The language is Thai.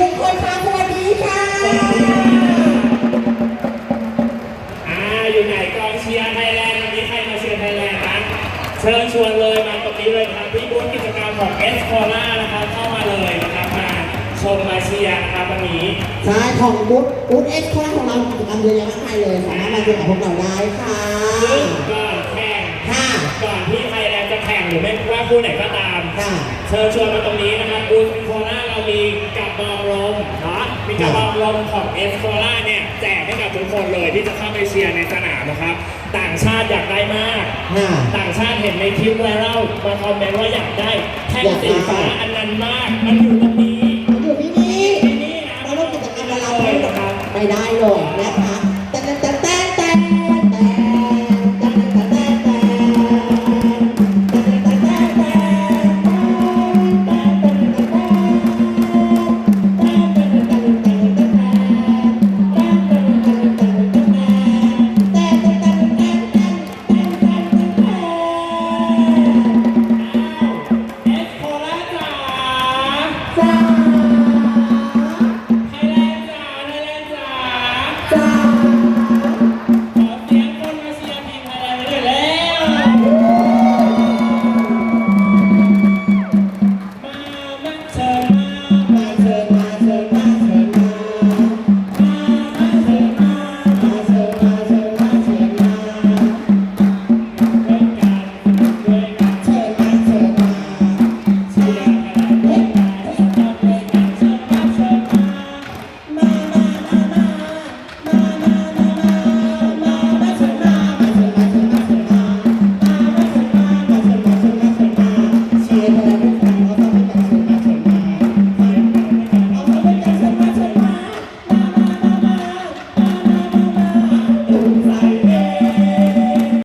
มงคลค่ะสวัสดีค่ะอยู่ไหนกองเชียร์ไทยแลนด์วันนี้ใครมาเชียร์ไทยแลนด์นะเชิญชวนเลยมาตรงนี้เลยครับที่บูธกิจกรรมของเอสคอร่านะครับเข้ามาเลยนะครับมาชมมาเชียร์นะครับวันนี้ใช่ของบูธบูธเอสคอร่าของเรากิจกรรมเยอะแยะมากมายเลยสามารถมาเจอกับพวกเราได้ค่ะซึ่งก่อนแข่งก่อนที่ หรือไม่ว่าคู่ไหนก็ตาม ค่ะ เชิญชวนมาตรงนี้นะครับบูธโคล่าเรามีกระบองลมนะมีกระบองลมของเอสโคล่าเนี่ยแจกให้กับทุกคนเลยที่จะเข้าไปเชียร์ในสนามนะครับ ต่างชาติอยากได้มากค่ะต่างชาติเห็นในคลิปไวรัลมาคอมเมนต์ว่าอยากได้แท่งสีฟ้าอันนั้นมาก มันอยู่ตรงนี้ ไทยแลนด์จ๋าไทยแลนด์จ๋าจ้า